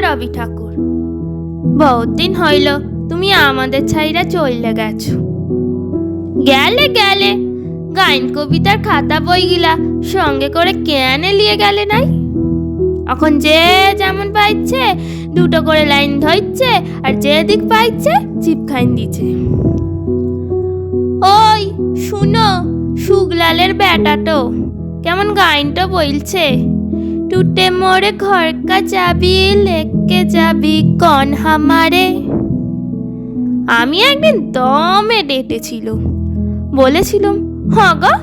রবি ঠাকুর। বহুত দিন হইল তুমি আমাদের ছাইরা চইলে গেছো। গেলে গেলে, গাইন কবিতার খাতা বইগুলা সঙ্গে করে কেনে নিয়ে গেলে নাই? এখন যে যেমন পাইছে, দুটো করে লাইন ধরছে আর যে দিক পাইছে, চিপ খাইন দিছে। ওই, শুনো, সুগলালের ব্যাটাটো কেমন গাইনটা বলছে টুটে ঘর কা যাবি লেকে যাবি কন হামারে। আমি একদিন দমে ডেটেছিল বলেছিলাম হ্যাঁ গো,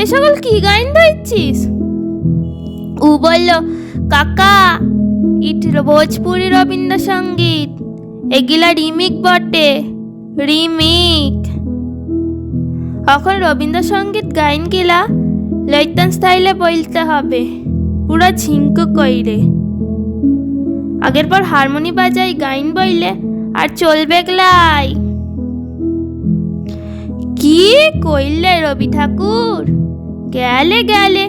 এ সকল কি গাইন ধরছিস? ও বলল, কাকা, ইট ভোজপুরি রবীন্দ্রসঙ্গীত, এগুলা রিমিক বটে, রিমিক। এখন রবীন্দ্রসঙ্গীত গাইন গিলা লৈতন স্টাইলে বলতে হবে। পুরো ঝিঙ্কু কইরে। আগের পর হারমোনি বাজাই গাইন বইলে, আর চলবে গলাই। কি কইলে রবি ঠাকুর? গেলে গেলে,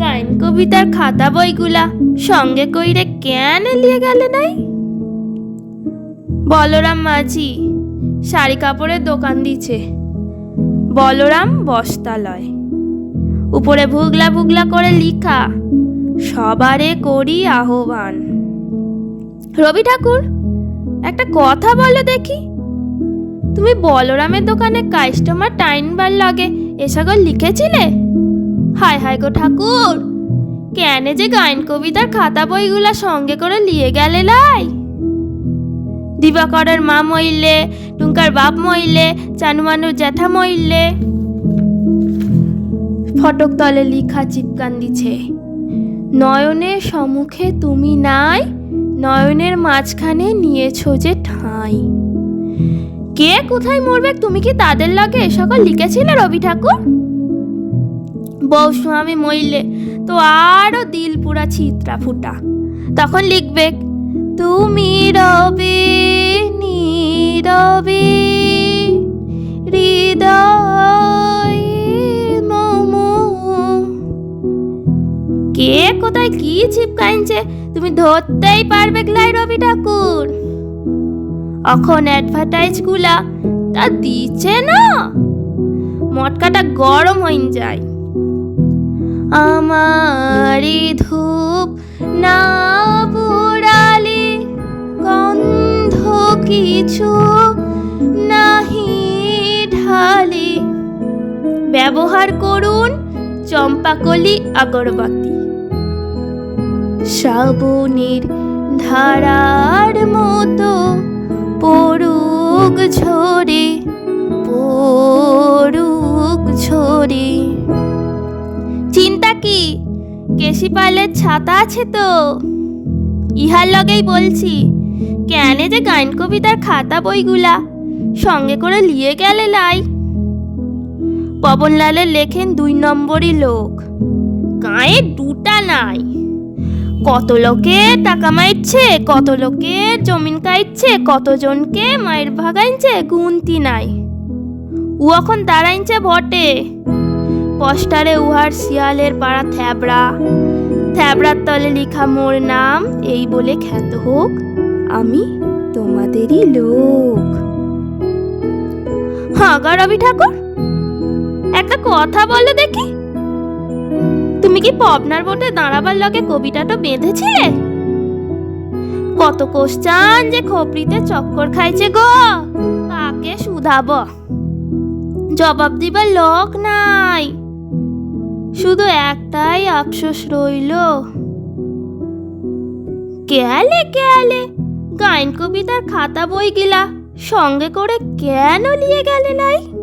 গাইন কবিতার খাতা বইগুলা সঙ্গে কইরে কেন লিয়ে গেলে নাই? বলরাম মাঝি শাড়ি কাপড়ের দোকান দিছে। বলরাম বস্তালয়। উপরে ভুগলা ভুগলা করে লিখা সবারে করি আহ্বান। রবি ঠাকুর, একটা কথা বলো দেখি। তুমি বলরামের দোকানে কাস্টমার টাইনবার লাগে এসগল লিখেছিলে? হায় হায় গো ঠাকুর, কেন যে গায়ন কবিতার খাতা বইগুলা সঙ্গে করে নিয়ে গেলে লাই। দিবাকরের মা মইলে, টুঙ্কার বাপ মইলে, চানুমানুর জ্যাঠা মইলে। ফটক তলে লিখা চিপকান দিছে। নয়নের সম্মুখে তুমি নাই, নয়নের মাঝখানে নিয়েছো যে ঠাঁই। কে কোথায় মরবে, তুমি কি তাদের লগে সকল লিখেছিলে রবি ঠাকুর? বউ স্বামী মইলে তো আরও দিল পুরা ছিত্রা ফুটা। তখন লিখবে, তুমি রবে নীরবে হৃদয় কোথায় কি চিপকাইছে তুমি ধরতেই পারবে গ্লাই রবি ঠাকুর। এখন অ্যাডভার্টাইজগুলা তা দিচ্ছে না। মটকাটা গরম হইন যায়। আমারি ধূপ না বুড়ালি, গন্ধ কিছু নাহি ঢালি। ব্যবহার করুন চম্পাকলি, আগরবাতি। শ্রাবণীর ধারার মতো পড়ুক ঝরে পড়ুক ঝরে। চিন্তা কি? কেশি পালের ছাতা আছে তো? ইহার লগেই বলছি, কেনে যে গাইন কবিতার খাতা বইগুলা সঙ্গে করে লিয়ে গেলে লাই? পবনলালের লেখেন দুই নম্বরই লোক। গায়ে দুটা নাই কত লোকে টাকা মাইচ্ছে কত লোকে জমিন কাইচ্ছে কতজনকে মায়ের ভাগাইছে গুনতি নাই। ও এখন দাঁড়াইছে ভটে পোস্টারে উহার শিয়ালের পাড়া থ্যাবড়া থ্যাবড়ার তলে লিখা মোর নাম, এই বলে খ্যাত হোক, আমি তোমাদেরই লোক। হ্যাঁ গা রবি ঠাকুর, একটা কথা বলো দেখি। তুমি কি পবনার বোটে দাঁড়াবার লগে কবিতাটা বেঁধেছিলে? কত কোশ্চান যে খপরিতে চক্কর খাইছে গো! কাকে শুধাব। জবাব দিবার লোক নাই। শুধু একটাই আফসোস রইল। গেলে গেলে গাইন কবিতার খাতা বই গিলা সঙ্গে করে কেন নিয়ে গেলে নাই?